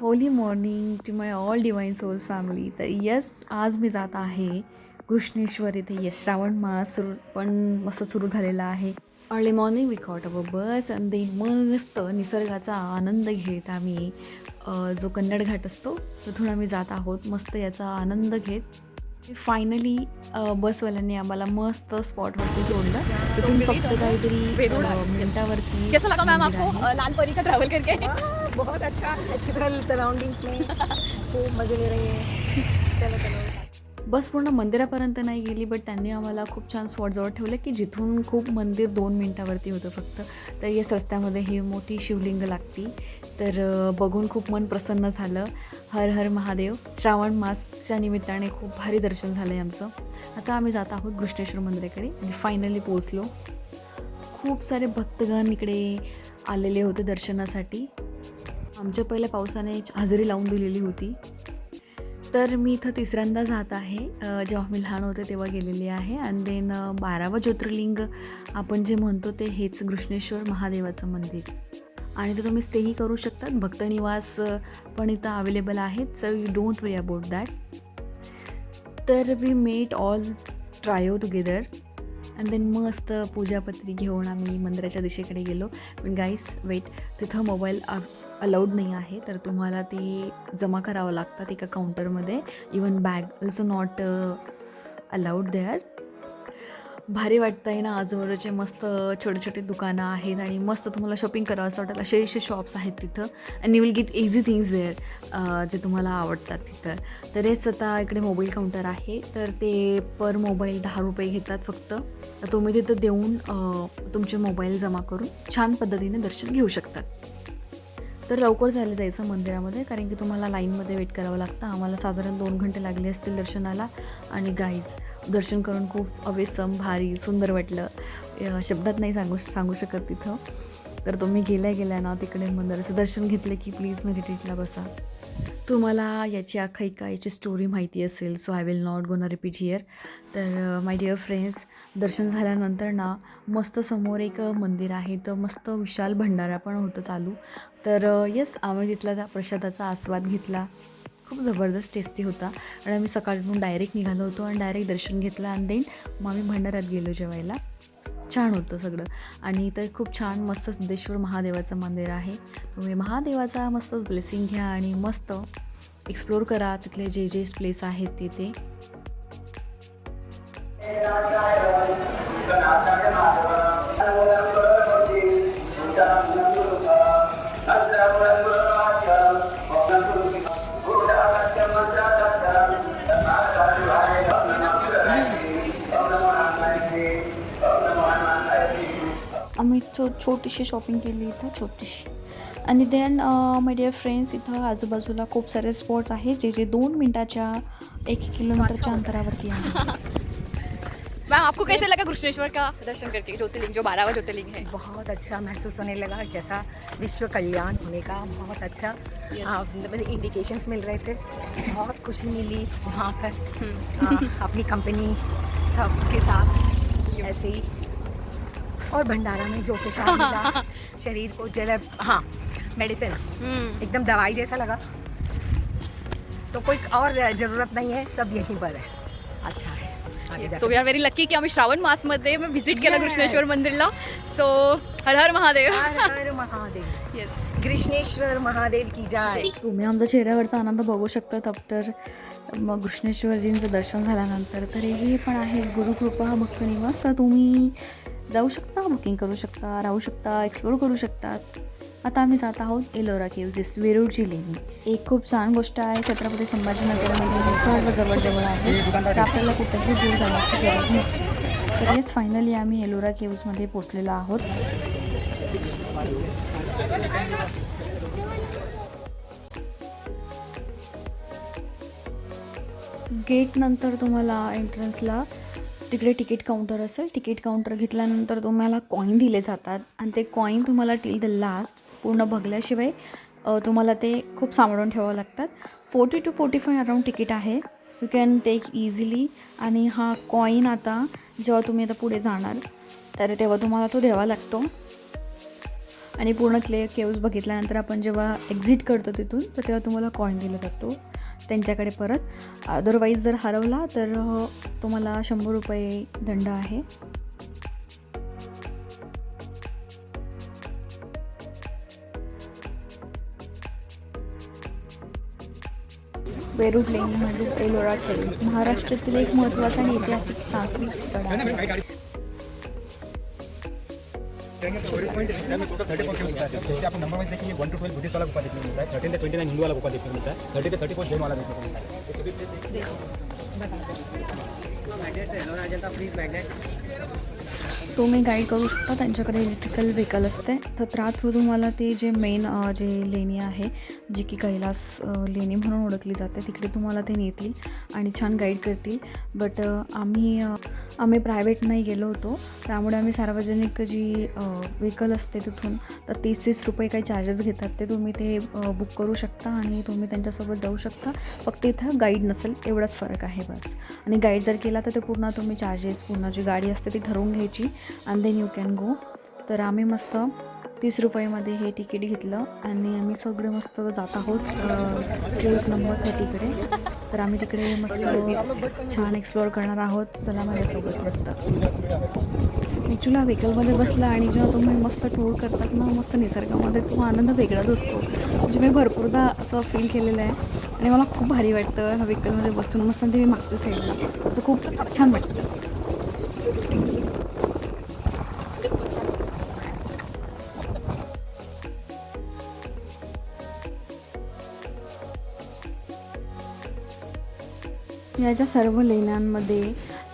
Holy morning to my all divine soul family तर yes आज मी जात आहे कृष्णेश्वर इथे. यस श्रावण मास सुरू पण मस्त सुरू झालेला आहे. Early morning we caught a bus आणि ते मस्त निसर्गाचा आनंद घेत आम्ही. जो कन्नड घाट असतो तिथून आम्ही जात आहोत. मस्त याचा आनंद घेत. फायनली बसवाल्यांनी आम्हाला मस्त स्पॉटवरती सोडलं तिथून फक्त काहीतरी मिनिटावरती कैसा लगा मैम मंदिर आपको? आहे. अ, लाल परी का ट्रैवल करके? बहुत अच्छा. नेचुरल सराउंडिंग्स में. खूप मजे ले रहे हैं. चलो चलो. बस पूर्ण मंदिरापर्यंत नाही गेली बट त्यांनी आम्हाला खूप छान स्पॉटजवळ ठेवलं की जिथून खूप मंदिर दोन मिनटावरती होतं फक्त. तर याच रस्त्यामध्ये ही मोठी शिवलिंग लागती. तर बघून खूप मन प्रसन्न झालं. हर हर महादेव. श्रावण मासच्या निमित्ताने खूप भारी दर्शन झालं आहे आमचं. आता आम्ही जात आहोत घृष्णेश्वर मंदिराकडे आणि फायनली पोचलो खूप सारे भक्तगण इकडे आलेले होते दर्शनासाठी. आमच्या पहिल्या पावसाने हजेरी लावून दिलेली होती. तर मी इथं तिसऱ्यांदा जात आहे. जेव्हा मी लहान होते तेव्हा गेलेली आहे. आणि देन बारावं ज्योतिर्लिंग आपण जे म्हणतो ते हेच घृष्णेश्वर महादेवाचं मंदिर. आणि ते तुम्ही स्टेही करू शकतात. भक्तनिवास पण इथं अवेलेबल आहेत. Sir you don't worry about that तर we met all trio together and then मस्त पूजापत्री घेऊन आम्ही मंदिराच्या दिशेकडे गेलो. पण गाईस वेट तिथं मोबाईल अलाउड नाही आहे. तर तुम्हाला ती जमा करावं लागतात एका काउंटरमध्ये even bag also not allowed there भारी वाटतं आहे ना. आजूबाजूचे मस्त छोटे छोटे दुकानं आहेत आणि मस्त तुम्हाला शॉपिंग करावं असं वाटेल असे असे शॉप्स आहेत तिथं. And you will get easy things there जे तुम्हाला आवडतात तिथं. तर हेच आता इकडे मोबाईल काउंटर आहे. तर ते पर मोबाईल दहा रुपये घेतात फक्त. तर तुम्ही तिथं देऊन तुमचे मोबाईल जमा करून छान पद्धतीने दर्शन घेऊ शकतात. तर लवकर झालं जायचं मंदिरामध्ये कारण की तुम्हाला लाईनमध्ये वेट करावं लागतं. आम्हाला साधारण दोन घंटे लागले असतील दर्शनाला. आणि गाईज दर्शन करून खूप अवेसम भारी सुंदर वाटलं. शब्दात नाही सांगू सांगू शकत तिथं. तर तुम्ही गेल्या गेल्या ना तिकडे मंदिराचं दर्शन घेतलं की प्लीज मेडिटेटला बसा. तुम्हाला याची आखायिका याची स्टोरी माहिती असेल so I will not gone repeat here तर माय डिअर फ्रेंड्स दर्शन झाल्यानंतर ना मस्त समोर एक मंदिर आहे. तर मस्त विशाल भंडारा पण होतं चालू. तर येस आम्ही तिथला त्या प्रसादाचा आस्वाद घेतला. खूप जबरदस्त टेस्टी होता. आणि आम्ही सकाळून डायरेक्ट निघालो होतो आणि डायरेक्ट दर्शन घेतलं आणि देन मग आम्ही भंडाऱ्यात गेलो जेवायला. छान होतं सगळं. आणि इथं खूप छान मस्त सिद्धेश्वर महादेवाचं मंदिर आहे. तुम्ही महादेवाचा मस्त ब्लेसिंग घ्या आणि मस्त एक्सप्लोर करा. तिथले जे जे प्लेस आहेत तिथे. आम्ही छो छोटीशी शॉपिंग के लिए केली इथं. छोटीशी. आणि देन माय डिअर फ्रेंड्स इथं आजूबाजूला खूप सारे स्पॉट्स आहेत जे जे दोन मिनटाच्या एक किलोमीटरच्या अंतरावरती आहे मैम आपको कैसे लगा कृष्णेश्वर का दर्शन करके? ज्योतिर्लिंग जो बारहवा ज्योतिर्लिंग है. बहुत अच्छा महसूस होने लगा. जैसा विश्व कल्याण होने का बहुत अच्छा हाँ, मतलब इंडिकेशंस मिल रहे थे. बहुत खुशी मिली वहाँ पर. हाँ, अपनी कंपनी सबके साथ. ऐसे ही और भंडारा में जो प्रसाद मिला शरीर को जल हाँ मेडिसिन एकदम दवाई जैसा लगा। तो कोई और ज़रूरत नहीं है सब यहीं पर है। अच्छा है। आगे so we are very lucky की आम्ही श्रावण मासमध्ये मी व्हिजिट केला. कृष्णेश्वर मंदिरला सो हर हर महादेव। हर हर महादेव। येस कृष्णेश्वर महादेव की जाय। तुम्ही आमच्या चेहऱ्यावरचा आनंद बघू शकतात आफ्टर मग कृष्णेश्वरजींचं दर्शन झाल्यानंतर तर हे पण आहे गुरुकृपा भक्त निवास तर तुम्ही जाऊ शकता बुकिंग करू शकता राहू शकता एक्सप्लोर करू शकतात आता आम्ही जात आहोत एलोरा केव जिस वेरूळची लेणी. एक खूप छान गोष्ट आहे छत्रपती संभाजीनगरमध्ये हे सर्व जवळजवळ आहे तर आपल्याला कुठेही दूर जाण्याची गरज नसते. तर येस फायनली आम्ही एलोरा केव्जमध्ये पोचलेलो आहोत. गेटनंतर तुम्हाला एंट्रन्सला तिकडे तिकीट काउंटर असेल तिकीट काउंटर घेतल्यानंतर तुम्हाला कॉईन दिले जातात आणि ते कॉईन तुम्हाला टिल द लास्ट पूर्ण बघल्याशिवाय तुम्हाला ते खूप सांभाळून ठेवावं लागतात. Forty two forty five around ticket आहे. यू कॅन टेक इझिली आणि हा कॉईन आता जेव्हा तुम्ही आता पुढे जाणार तर तेव्हा तुम्हाला तो द्यावा लागतो. आणि पूर्ण क्ले केव्ज बघितल्यानंतर आपण जेव्हा एक्झिट करतो तिथून तर तेव्हा तुम्हाला कॉईन दिला जातो. त्यांच्याकडे परत. अदरवाईज जर हरवला तर तुम्हाला शंभर रुपये दंड आहे. वेरूळ म्हणजे एलोरा टेरेस महाराष्ट्रातील एक महत्त्वाचा आणि ऐतिहासिक सांस्कृतिक स्थळ आहे. टोटल थर्टी फोर मिलता है जैसे आप नंबर वाइज देखिए वन टू ट्वेल्व बुद्धिस्ट वाला गुफा देखने को मिलता है थर्टीन से ट्वेंटी नाइन हिंदू वाला गुफा देखने को मिलता है थर्टी से थर्टी फोर जैन वाला देखने को मिलता है ये सभी प्लेस तुम्ही गाईड करू शकता. त्यांच्याकडे इलेक्ट्रिकल व्हेकल असते. तर त्या थ्रू तुम्हाला ते जे मेन जे लेणी आहे जी की कैलास लेणी म्हणून ओळखली जाते तिकडे तुम्हाला ते नेतील आणि छान गाईड करतील. बट आम्ही आम्ही प्रायव्हेट नाही गेलो होतो. त्यामुळे आम्ही सार्वजनिक जी व्हेकल असते तिथून तर तीस तीस रुपये काही चार्जेस घेतात. ते तुम्ही ते बुक करू शकता आणि तुम्ही त्यांच्यासोबत जाऊ शकता. फक्त इथं गाईड नसेल एवढाच फरक आहे बस. आणि गाईड जर केला तर ते पूर्ण तुम्ही चार्जेस पूर्ण जी गाडी असते ती ठरवून घ्यायची. And then you can go तर आम्ही मस्त तीस रुपयामध्ये हे तिकीट घेतलं आणि आम्ही सगळे मस्त जात आहोत केव्ज नंबर थर्टीकडे. तर आम्ही तिकडे मस्त छान एक्सप्लोअर करणार आहोत. चला माझ्यासोबत मस्त. ॲक्च्युली हा व्हेकलमध्ये बसला आणि जेव्हा तुम्ही मस्त टूर करतात ना मस्त निसर्गामध्ये तो आनंद वेगळाच असतो. म्हणजे मी भरपूरदा असं फील केलेलं आहे आणि मला खूप भारी वाटतं ह्या व्हेकलमध्ये बसून मस्त ते मी मागच्या साईडला असं खूप छान वाटतं. याच्या सर्व लेण्यांमध्ये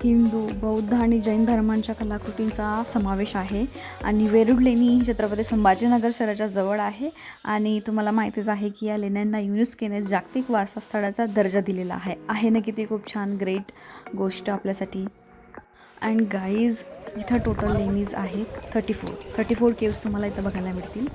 हिंदू बौद्ध आणि जैन धर्मांच्या कलाकृतींचा समावेश आहे. आणि वेरूळ लेणी ही छत्रपती संभाजीनगर शहराच्या जवळ आहे. आणि तुम्हाला माहितीच आहे की या लेण्यांना युनेस्कोने जागतिक वारसा स्थळाचा दर्जा दिलेला आहे. आहे ना की ते खूप छान ग्रेट गोष्ट आपल्यासाठी. अँड गाईज इथं टोटल लेणीज आहेत thirty four thirty four caves तुम्हाला इथं बघायला मिळतील.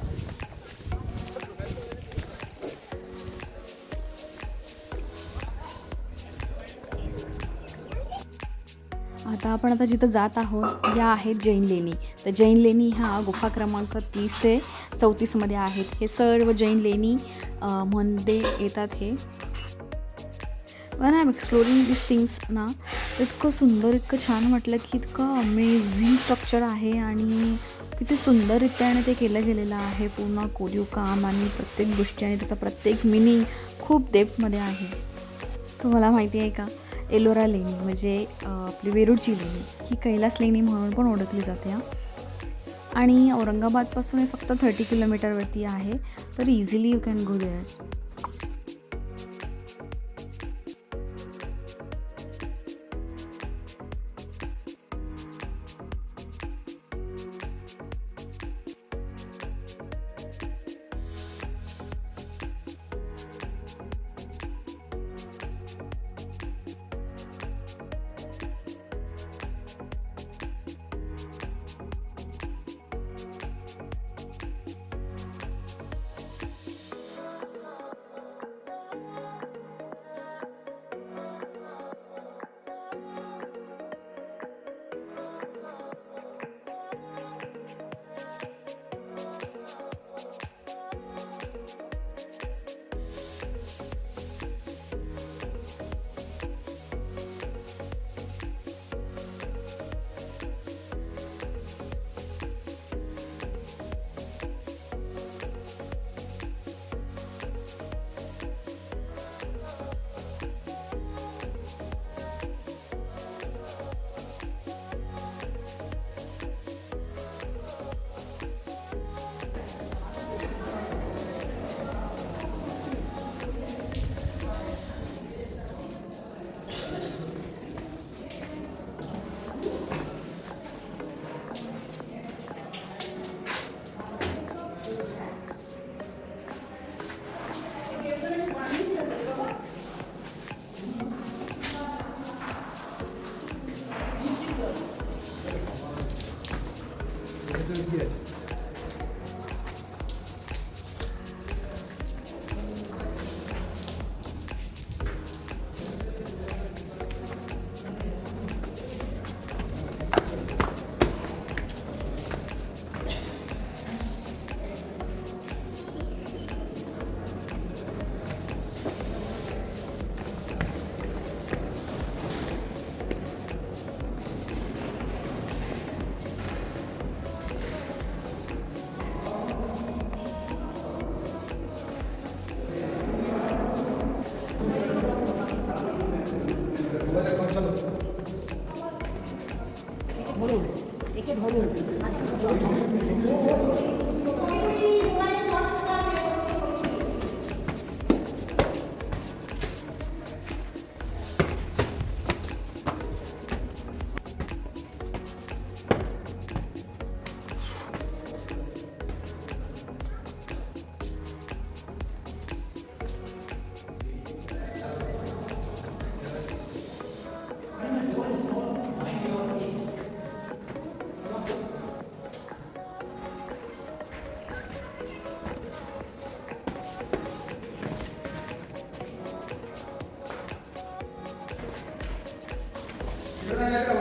आता आपण आता जिथं जात आहोत या आहेत जैन लेणी. तर जैन लेणी ह्या गुफा क्रमांक तीस ते चौतीसमध्ये आहेत. हे सर्व जैन लेणी मध्ये येतात हे. When I am exploring this things ना. इतकं सुंदर इतकं छान वाटलं की इतकं अमेझिंग स्ट्रक्चर आहे आणि किती सुंदररित्याने ते केलं गेलेलं आहे. पूर्ण कोरीव काम आणि प्रत्येक गोष्टी आणि त्याचा प्रत्येक मिनिंग खूप डेप्थमध्ये आहे. तुम्हाला माहिती आहे का? एलोरा लेणी म्हणजे आपली वेरूळची लेणी. ही कैलास लेणी म्हणून पण ओळखली जाते हा. आणि औरंगाबादपासून हे फक्त थर्टी किलोमीटरवरती आहे. तर easily you can go there una letra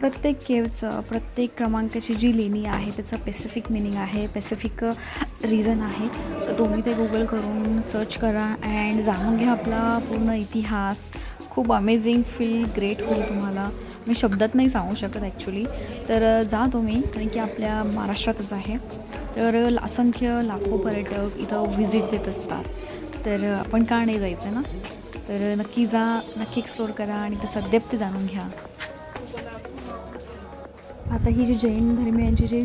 प्रत्येक केवचं प्रत्येक क्रमांकाची जी लेणी आहे त्याचं पेसिफिक मिनिंग आहे पेसिफिक रिझन आहे तर तुम्ही ते गुगल करून सर्च करा अँड जाणून घ्या आपला पूर्ण इतिहास. खूप अमेझिंग फील ग्रेट होईल तुम्हाला. मी शब्दात नाही सांगू शकत ॲक्च्युली तर जा तुम्ही कारण की आपल्या महाराष्ट्रातच आहे. तर असंख्य लाखो पर्यटक इथं व्हिजिट देत असतात. तर आपण का नाही जायचं ना? तर नक्की जा नक्की एक्सप्लोअर करा आणि त्याचा डेप्थ जाणून घ्या. आता ही जी जैन धर्मियांची जी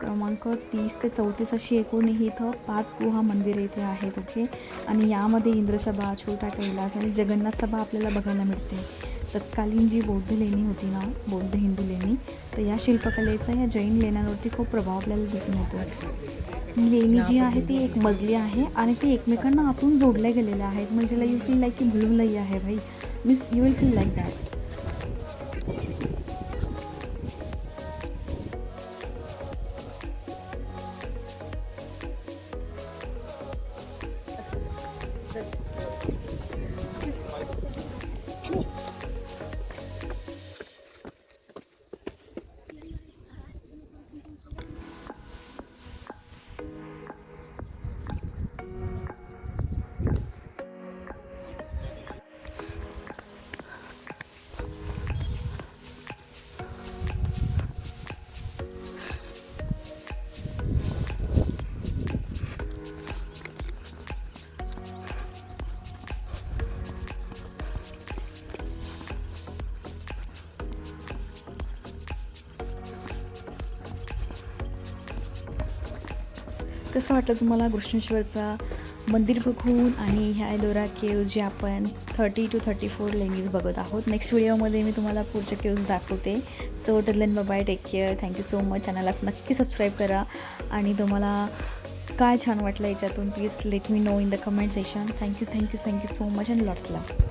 क्रमांक तीस ते चौतीस अशी एकूण ही इथं पाच गुहा मंदिरे इथे आहेत ओके? आणि यामध्ये इंद्रसभा छोटा कैलास आणि जगन्नाथ सभा आपल्याला बघायला मिळते. तत्कालीन जी बौद्ध लेणी होती ना बौद्ध हिंदू लेणी तर या शिल्पकलेचा या जैन लेण्यांवरती खूप प्रभाव आपल्याला दिसून येतो लेणी जी आहे ती एक मजली आहे आणि ती एकमेकांना आतून जोडल्या गेलेल्या आहेत. म्हणजे यू फील लाईक की लई आहे भाई. Means you will feel like that कसं वाटलं तुम्हाला कृष्णेश्वरचा मंदिर बघून आणि ह्या एलोरा केव्ज जे आपण थर्टी टू थर्टी फोर लेनीज बघत आहोत? नेक्स्ट व्हिडिओमध्ये मी तुम्हाला पुढच्या केव्ज दाखवते. So till then bye take care thank you so much चॅनलला नक्की सबस्क्राईब करा. आणि तुम्हाला काय छान वाटलं याच्यातून please let me know in the comment session thank you thank you thank you so much and lots love